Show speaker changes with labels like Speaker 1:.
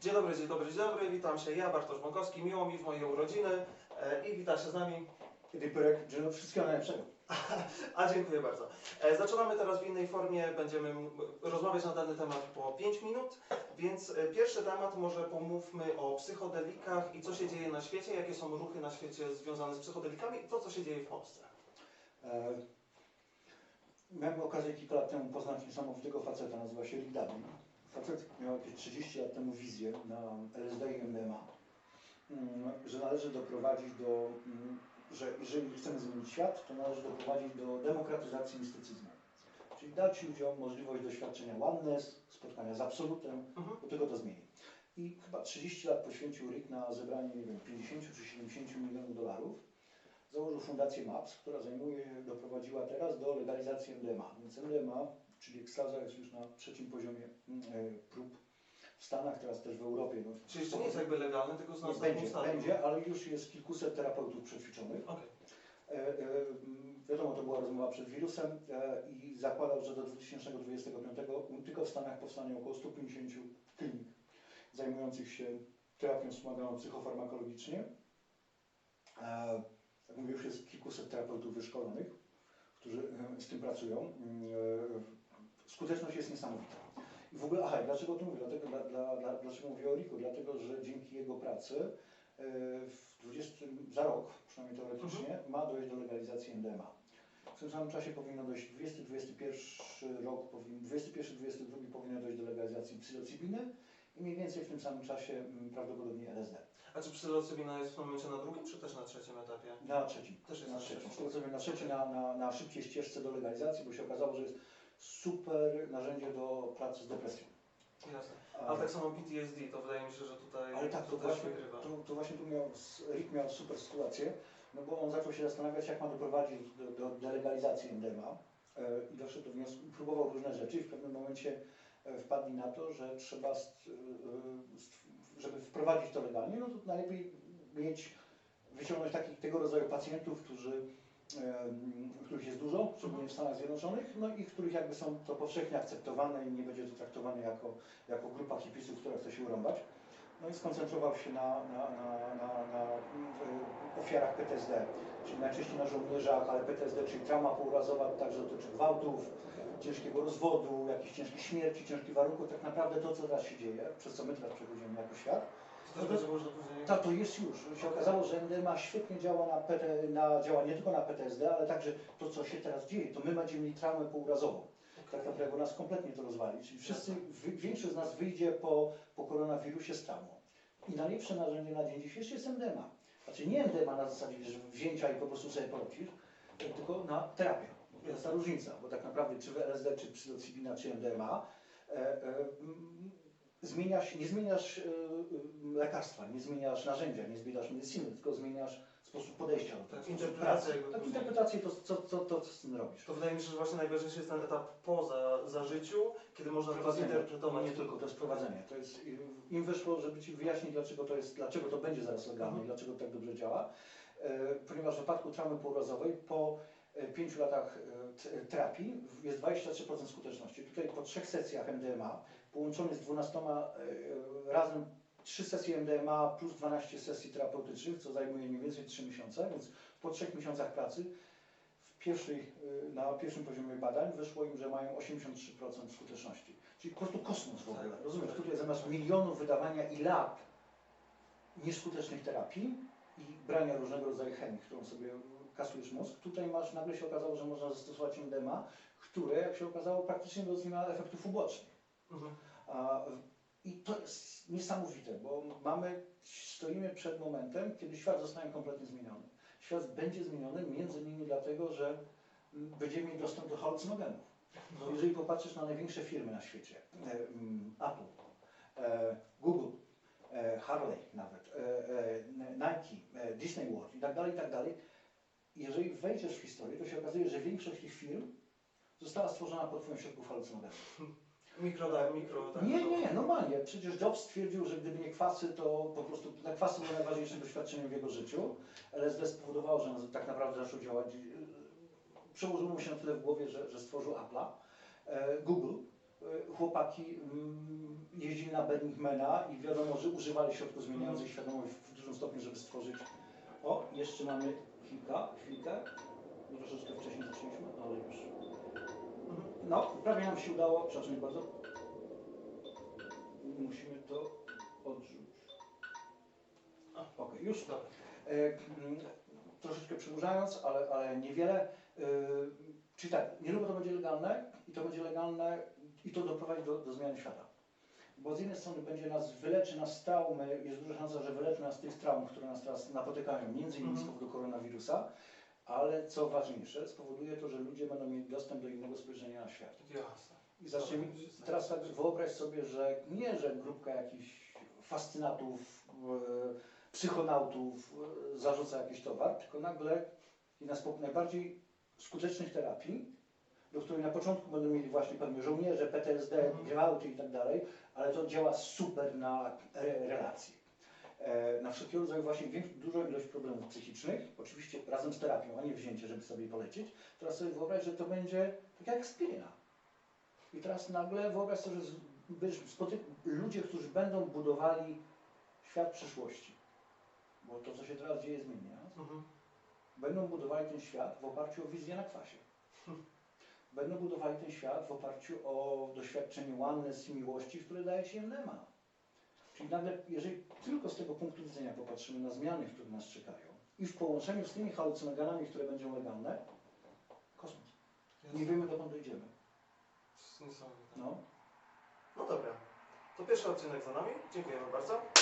Speaker 1: Dzień dobry, dzień dobry, dzień dobry. Witam się ja, Bartosz Bąkowski. Miło mi w mojej urodziny e, i wita się z nami.
Speaker 2: Rypyrek, że wszystkiego najlepszego.
Speaker 1: A dziękuję bardzo. E, Zaczynamy teraz w innej formie. Będziemy rozmawiać na dany temat po 5 minut, więc e, pierwszy temat może pomówmy o psychodelikach i co się dzieje na świecie, jakie są ruchy na świecie związane z psychodelikami i to, co się dzieje w Polsce.
Speaker 2: Miałem okazję kilka lat temu poznać niesamowitego faceta, nazywa się Rick Dublin. Facet miał jakieś 30 lat temu wizję na LSD i MDMA, mm, że należy doprowadzić do, mm, że jeżeli chcemy zmienić świat, to należy doprowadzić do demokratyzacji mistycyzmu. Czyli dać ludziom możliwość doświadczenia oneness, spotkania z absolutem,
Speaker 1: Mhm.
Speaker 2: do tego to zmieni. I chyba 30 lat poświęcił Rick na zebranie, nie wiem, 50 czy 70 milionów dolarów. Założył fundację MAPS, która zajmuje, doprowadziła teraz do legalizacji MDMA. Więc MDMA, czyli ekstaza jest już na trzecim poziomie mm, e, prób w Stanach, teraz też w Europie. No,
Speaker 1: Czyli jeszcze nie jest jakby legalny, tylko z następnym
Speaker 2: będzie,
Speaker 1: stadium.
Speaker 2: będzie, ale już jest kilkuset terapeutów przećwiczonych.
Speaker 1: Okej.
Speaker 2: E, e, wiadomo, to była rozmowa przed wirusem e, i zakładał, że do 2025 tylko w Stanach powstanie około 150 klinik zajmujących się terapią wspomaganą psychofarmakologicznie. E, jak mówię, już jest kilkuset terapeutów wyszkolonych, którzy e, z tym pracują. Skuteczność jest niesamowita. I w ogóle, aha, dlaczego o tym mówię? Dlatego, dla, dla, dla, dlaczego mówię o Riku? Dlatego, że dzięki jego pracy e, w 20, za rok, przynajmniej teoretycznie, ma dojść do legalizacji MDMA. W tym samym czasie powinno dojść 20-21 rok, powin, 21-22 powinno dojść do legalizacji psylocybiny i mniej więcej w tym samym czasie mm, prawdopodobnie LSD.
Speaker 1: A czy psylocybina jest w tym momencie na drugim, czy też na trzecim etapie?
Speaker 2: Na trzecim.
Speaker 1: Też jest
Speaker 2: na
Speaker 1: na
Speaker 2: trzecim.
Speaker 1: trzecim.
Speaker 2: Psylocybina na trzecim, na, na, na szybkiej ścieżce do legalizacji, bo się okazało, że jest super narzędzie do pracy z depresją.
Speaker 1: Jasne.
Speaker 2: A-
Speaker 1: A tak samo PTSD, to wydaje mi się, że tutaj
Speaker 2: Ale tak, to,
Speaker 1: to
Speaker 2: właśnie,
Speaker 1: wygrywa.
Speaker 2: to, to właśnie tu miał, Rick miał super sytuację, no bo on zaczął się zastanawiać, jak ma doprowadzić do, do delegalizacji MDMA e, i doszedł do wniosku, próbował różne rzeczy i w pewnym momencie e, wpadli na to, że trzeba, e, żeby wprowadzić to legalnie, no to najlepiej mieć, wyciągnąć takich tego rodzaju pacjentów, którzy których jest dużo, szczególnie w Stanach Zjednoczonych, no i których jakby są to powszechnie akceptowane i nie będzie to traktowane jako, jako grupa hipisów, która chce się urąbać. No i skoncentrował się na, na, na, na, y, ofiarach PTSD, czyli najczęściej na żołnierzach, ale PTSD, czyli trauma pourazowa, także dotyczy gwałtów, ciężkiego rozwodu, jakichś ciężkich śmierci, ciężkich warunków. Tak naprawdę to, co teraz się dzieje, przez co my teraz przechodzimy jako świat, Tak, to jest już. Się okazało, że MDMA świetnie działa na, PT, na działa nie tylko na PTSD, ale także to, co się teraz dzieje, to my będziemy mieli traumę pourazową. Tak naprawdę, nas kompletnie to rozwali. Czyli wszyscy, większość z nas wyjdzie po, po koronawirusie z traumą. I najlepsze narzędzie na dzień dzisiejszy jest MDMA. Znaczy nie MDMA na zasadzie że wzięcia i po prostu sobie polecisz, tylko na terapię. To jest ta różnica, bo tak naprawdę czy w LSD, czy psylocybina, czy MDMA e, e, zmieniasz, nie zmieniasz e, e, lekarstwa, nie zmieniasz narzędzia, nie zmieniasz medycyny, tylko zmieniasz sposób podejścia do tego,
Speaker 1: Tak, interpretację
Speaker 2: Tak, interpretację, to, co, co, to, co z tym robisz.
Speaker 1: To wydaje mi się, że właśnie najważniejszy jest ten etap poza za życiu, kiedy można to zinterpretować.
Speaker 2: nie tylko, to jest prowadzenie. To jest, im wyszło, żeby Ci wyjaśnić, dlaczego to jest, dlaczego to będzie zaraz legalne i
Speaker 1: Mhm.
Speaker 2: dlaczego tak dobrze działa. E, ponieważ w wypadku traumy półrazowej po pięciu latach e, t- terapii jest 23% skuteczności. Tutaj po trzech sesjach MDMA połączony z 12 e, razem trzy sesje MDMA plus 12 sesji terapeutycznych, co zajmuje mniej więcej 3 miesiące, więc po trzech miesiącach pracy w pierwszej, na pierwszym poziomie badań wyszło im, że mają 83% skuteczności. Czyli po prostu kosmos w ogóle. Rozumiesz? Tutaj zamiast milionów wydawania i lat nieskutecznych terapii i brania różnego rodzaju chemii, którą sobie kasujesz mózg, tutaj masz, nagle się okazało, że można zastosować MDMA, które, jak się okazało, praktycznie nie ma efektów ubocznych.
Speaker 1: Mhm.
Speaker 2: A, I to jest niesamowite, bo mamy, stoimy przed momentem, kiedy świat zostanie kompletnie zmieniony. Świat będzie zmieniony między innymi dlatego, że będziemy mieli dostęp do halucynogenów. Bo jeżeli popatrzysz na największe firmy na świecie, e, mm, Apple, e, Google, Harley nawet, e, e, Nike, e, Disney World i tak dalej, i tak dalej, jeżeli wejdziesz w historię, to się okazuje, że większość tych firm została stworzona pod wpływem środków halucynogenów.
Speaker 1: Mikro, tak, mikro, tak.
Speaker 2: Nie, nie, normalnie. Przecież Jobs stwierdził, że gdyby nie kwasy, to po prostu te kwasy były najważniejszym doświadczeniem w jego życiu. LSD spowodowało, że tak naprawdę zaczął działać. Przełożyło mu się na tyle w głowie, że, że stworzył Apple'a. E, Google chłopaki mm, jeździli na Benningmana i wiadomo, że używali środków zmieniających świadomość w dużym stopniu, żeby stworzyć. O, jeszcze mamy chwilkę, chwilkę. No, Troszeczkę wcześniej zaczęliśmy, ale już.
Speaker 1: Mhm.
Speaker 2: No, prawie nam się udało, przepraszam bardzo. Musimy to odrzucić. Okej, już
Speaker 1: Dobra.
Speaker 2: E, mm, troszeczkę przedłużając, ale, ale niewiele. E, czyli tak, niedługo to będzie legalne i to będzie legalne i to doprowadzi do, do zmiany świata. Bo z jednej strony będzie nas, wyleczy nas z traumy, jest duża szansa, że wyleczy nas z tych traum, które nas teraz napotykają, między innymi z
Speaker 1: Mhm.
Speaker 2: powodu koronawirusa, ale co ważniejsze, spowoduje to, że ludzie będą mieli dostęp do innego spojrzenia na świat.
Speaker 1: Jasne.
Speaker 2: I zaczniemy, teraz tak wyobraź sobie, że nie, że grupka jakichś fascynatów, e, psychonautów e, zarzuca jakiś towar, tylko nagle jedna z najbardziej skutecznych terapii, do której na początku będą mieli właśnie pewnie żołnierze, PTSD,
Speaker 1: Mhm.
Speaker 2: gwałty i tak dalej, ale to działa super na re, relacje. E, na wszelkiego rodzaju właśnie dużą ilość problemów psychicznych, oczywiście razem z terapią, a nie wzięcie, żeby sobie polecieć. Teraz sobie wyobraź, że to będzie tak jak aspiryna. I teraz nagle wyobraź sobie, że z- będziesz spoty- ludzie, którzy będą budowali świat przyszłości, bo to, co się teraz dzieje, zmienia,
Speaker 1: Mhm.
Speaker 2: będą budowali ten świat w oparciu o wizję na kwasie. Będą budowali ten świat w oparciu o doświadczenie oneness i miłości, które daje się NEMA. Czyli nagle, jeżeli tylko z tego punktu widzenia popatrzymy na zmiany, które nas czekają i w połączeniu z tymi halucynogenami, które będą legalne, kosmos. Nie wiemy, dokąd dojdziemy. No.
Speaker 1: No dobra. To pierwszy odcinek za nami. Dziękujemy bardzo.